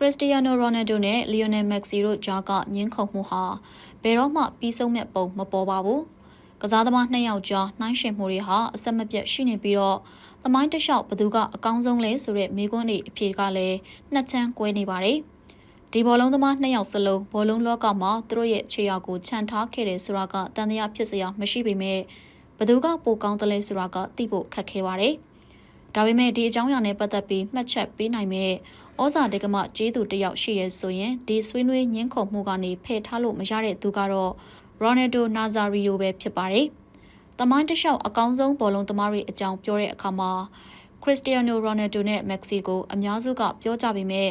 ခရစ္စတီယာနိုရိုနယ်ဒိုနဲ့လီယိုနယ်မက်ဆီတို့ကြားကညှင်းခုန်မှုဟာဘယ်တော့မှပြီးဆုံးမဲ့ပုံမပေါ်ပါဘူး။ကစားသမားနှစ်ယောက်ကြားနှိုင်းယှဉ်မှုတွေဟာအဆက်မပြတ်ရှိနေပြီးတော့သမိုင်းတစ်လျှောက်ဘသူကအကောင်းဆုံးလဲဆိုတဲ့မိကွန်းတွေအဖြေကလည်းနှစ်ချမ်းကွဲနေပါတယ်။ဒီဘောလုံးသမားနှစ်ယောက်စလုံးဘောလုံးလောကမှာသူတို့ရဲ့ခြေရာကိုခြံထားခဲ့တယ်ဆိုတာကတန်တရားဖြစ်စရာမရှိပေမဲ့ဘသူကပိုကောင်းတယ်လဲဆိုတာကသိဖို့ခက်ခဲပါတယ်။ ဒါပေမဲ့ဒီအကြောင်းအရာနဲ့ပတ်သက်ပြီးမှတ်ချက်ပေးနိုင်မဲ့ဩဇာတက္ကမကျေးသူတစ်ယောက်ရှိရဲဆိုရင်ဒီဆွေးနွေးညှင်းခုန်မှုကနေဖယ်ထားလို့မရတဲ့သူကတော့ရိုနယ်ဒိုနာဇာရီယိုပဲဖြစ်ပါတယ်။တမိုင်းတစ်လျှောက်အကောင်းဆုံးဘောလုံးသမားတွေအကြောင်းပြောတဲ့အခါမှာခရစ္စတီယာနိုရိုနယ်ဒိုနဲ့မက္ကဆီကိုအများစုကပြောကြပေမဲ့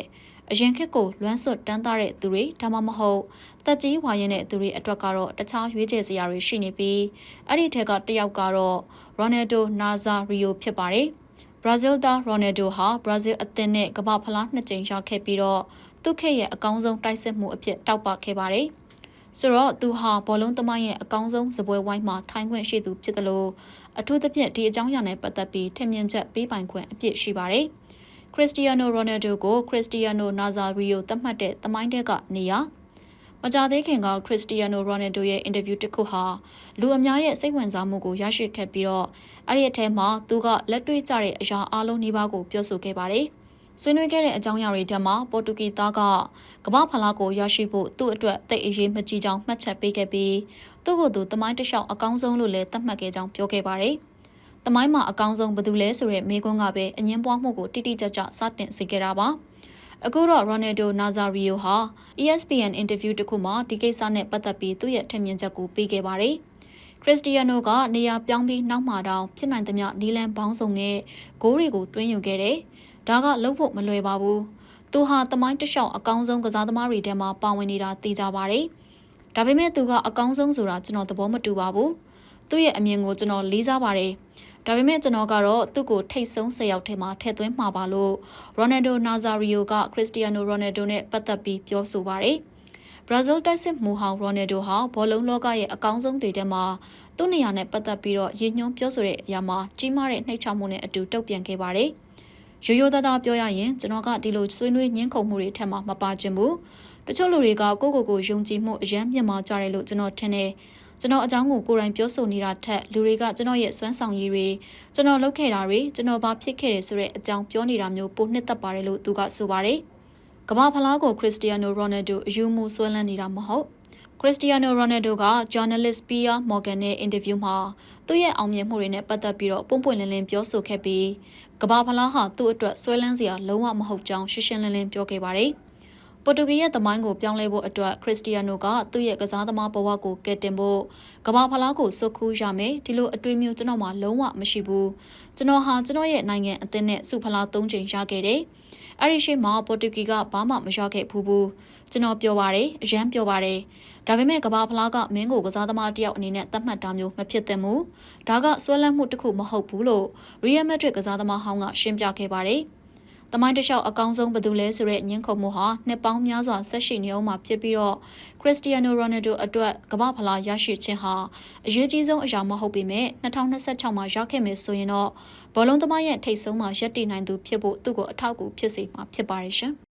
အရင်ခေတ်ကိုလွမ်းဆွတ်တန်းသားတဲ့သူတွေဒါမှမဟုတ်တက်ကြီးဝါရင်တဲ့သူတွေအတွက်ကတော့တခြားရွေးချယ်စရာတွေရှိနေပြီးအဲ့ဒီထက်ကတယောက်ကတော့ရိုနယ်ဒိုနာဇာရီယိုဖြစ်ပါတယ်။ဘ ရာဇီးသားရိုနယ်ဒိုဟာဘရာဇီးအသင်းနဲ့ကမ္ဘာဖလားနှစ်ကြိမ်ရခဲ့ပြီးတော့သူ့ခေတ်ရဲ့အကောင်းဆုံးတိုက်စစ်မှုအဖြစ်တောက်ပခဲ့ပါတယ်။ဆိုတော့သူဟာဘောလုံးသမိုင်းရဲ့အကောင်းဆုံးစပွဲဝိုင်းမှာထိုင်ခွင့်ရှိသူဖြစ်တယ်လို့အထူးသဖြင့်ဒီအကြောင်းအရာနဲ့ပတ်သက်ပြီးထင်မြင်ချက်ပေးပိုင်ခွင့်အပြည့်ရှိပါတယ်။ခရစ္စတီယာနိုရိုနယ်ဒိုကိုခရစ္စတီယာနိုနာဇာရီယိုသတ်မှတ်တဲ့သမိုင်းတဲ့ကနေရာ မကြသေးခင်ကခရစ္စတီယာနိုရိုနယ်ဒိုရဲ့အင်တာဗျူးတစ်ခုဟာလူအများရဲ့စိတ်ဝင်စားမှုကိုရရှိခဲ့ပြီးတော့အဲ့ဒီအထဲမှာသူကလက်တွေ့ကျတဲ့အရာအလုံးနှိပါးကိုပြောဆိုခဲ့ပါတယ်။ဆွေးနွေးခဲ့တဲ့အကြောင်းအရာတွေထဲမှာပေါ်တူဂီသားကကမ္ဘာဖလားကိုရရှိဖို့သူ့အတွက်တိတ်အရေးမကြီးကြောင်းမှတ်ချက်ပေးခဲ့ပြီးသူ့ကိုယ်သူတမိုင်းတလျှောက်အကောင်းဆုံးလို့လည်းသတ်မှတ်ခဲ့ကြောင်းပြောခဲ့ပါတယ်။တမိုင်းမှာအကောင်းဆုံးဘယ်သူလဲဆိုတဲ့မေးခွန်းကပဲအငင်းပွားမှုကိုတိတိကျကျစတင်စေခဲ့တာပါ။ အခုတော့ Ronaldo Nazario ဟာ ESPN အင်တာဗျူးတစ်ခုမှာဒီကိစ္စနဲ့ပတ်သက်ပြီးသူ့ရဲ့ထင်မြင်ချက်ကိုပေးခဲ့ပါတယ်။ခရစ္စတီယာနိုကနေရာပြောင်းပြီးနောက်မှာတောင်ဖြစ်နိုင်သမျှနီလန်ဘောင်းဆောင်နဲ့ဂိုးတွေကိုသွင်းယူခဲ့တယ်။ဒါကလုံးဖို့မလွယ်ပါဘူး။သူဟာတမိုင်းတလျှောက်အကောင်းဆုံးကစားသမားတွေထဲမှာပါဝင်နေတာသိကြပါတယ်။ဒါပေမဲ့သူကအကောင်းဆုံးဆိုတာကျွန်တော်သဘောမတူပါဘူး။သူ့ရဲ့အမြင်ကိုကျွန်တော်လေးစားပါတယ်။ ဒါပေမဲ့ကျွန်တော်ကတော့သူ့ကိုထိတ်ဆုံး၁၀ယောက်ထဲမှာထည့်သွင်းမှာပါလို့ရိုနယ်ဒိုနာဇာရီယိုကခရစ္စတီယာနိုရိုနယ်ဒိုနဲ့ပတ်သက်ပြီးပြောဆိုပါတယ်။ဘရာဇီးတိုက်စစ်မူဟောင်ရိုနယ်ဒိုဟာဘောလုံးလောကရဲ့အကောင်းဆုံးတွေထဲမှာသူ့နေရာနဲ့ပတ်သက်ပြီးတော့ရည်ညွှန်းပြောဆိုတဲ့အရာမှာကြီးမားတဲ့နှိမ့်ချမှုနဲ့အတူတုံ့ပြန်ခဲ့ပါတယ်။ရိုးရိုးသားသားပြောရရင်ကျွန်တော်ကဒီလိုဆွေးနွေးညှင်းခုန်မှုတွေထက်မှမပါချင်ဘူး။တချို့လူတွေကကိုယ့်ကိုယ်ကိုယုံကြည်မှုအယမ်းမြင့်မားကြတယ်လို့ကျွန်တော်ထင်တယ်။ ကျွန်တော်အကြောင်းကိုကိုယ်တိုင်ပြောဆိုနေတာထက်လူတွေကကျွန်တော်ရဲ့စွမ်းဆောင်ရည်တွေကျွန်တော်လုပ်ခဲ့တာတွေကျွန်တော်ဘာဖြစ်ခဲ့တယ်ဆိုတဲ့အကြောင်းပြောနေတာမျိုးပိုနှစ်သက်ပါတယ်လို့သူကဆိုပါတယ်။ကမ္ဘာဖလားကိုခရစ္စတီယာနိုရိုနယ်ဒိုအယူမူဆွဲလန်းနေတာမဟုတ်ခရစ္စတီယာနိုရိုနယ်ဒိုက journalist Pia Morgan နဲ့အင်တာဗျူးမှာသူ့ရဲ့အောင်မြင်မှုတွေနဲ့ပတ်သက်ပြီးတော့ပုံပွင့်လင်းလင်းပြောဆိုခဲ့ပြီးကမ္ဘာဖလားဟာသူ့အတွက်ဆွဲလန်းစရာလုံးဝမဟုတ်ကြောင်းရှင်းရှင်းလင်းလင်းပြောခဲ့ပါတယ်။ ပေါ်တူဂီရဲ့သမိုင်းကိုပြောင်းလဲဖို့အတွက်ခရစ္စတီယာနိုကသူ့ရဲ့ကစားသမားဘဝကိုကယ်တင်ဖို့ကမ္ဘာဖလားကိုစုခူးရမယ်ဒီလိုအတွေးမျိုးကျွန်တော်မှလုံးဝမရှိဘူးကျွန်တော်ဟာကျွန်တော်ရဲ့နိုင်ငံအသင်းနဲ့စုဖလား၃ချိန်ရခဲ့တယ်အဲ့ဒီရှိမှပေါ်တူဂီကဘာမှမရခဲ့ဘူးဘူးကျွန်တော်ပြောပါတယ်အရန်ပြောပါတယ်ဒါပေမဲ့ကဘာဖလားကမင်းကိုကစားသမားတယောက်အနေနဲ့သတ်မှတ်တာမျိုးမဖြစ်သင့်ဘူးဒါကဆွဲလန်းမှုတစ်ခုမဟုတ်ဘူးလို့ရီယယ်မက်ဒရစ်ကစားသမားဟောင်းကရှင်းပြခဲ့ပါတယ်။ တမိုင်းတလျှောက်အကောင်းဆုံးဘယ်သူလဲဆိုတဲ့ညှင်းခုန်မှုဟာနှစ်ပေါင်းများစွာဆက်ရှိနေအောင်မှာဖြစ်ပြီးတော့ခရစ္စတီယာနိုရိုနယ်ဒိုအတွက်ကမ္ဘာဖလားရရှိခြင်းဟာအရေးကြီးဆုံးအရာမဟုတ်ပေမဲ့2026မှာရခဲ့မယ်ဆိုရင်တော့ဘောလုံးသမားရဲ့ထိတ်ဆုံးမှာရပ်တည်နိုင်သူဖြစ်ဖို့သူ့ကိုအထောက်အကူဖြစ်စေမှာဖြစ်ပါရဲ့ရှင်။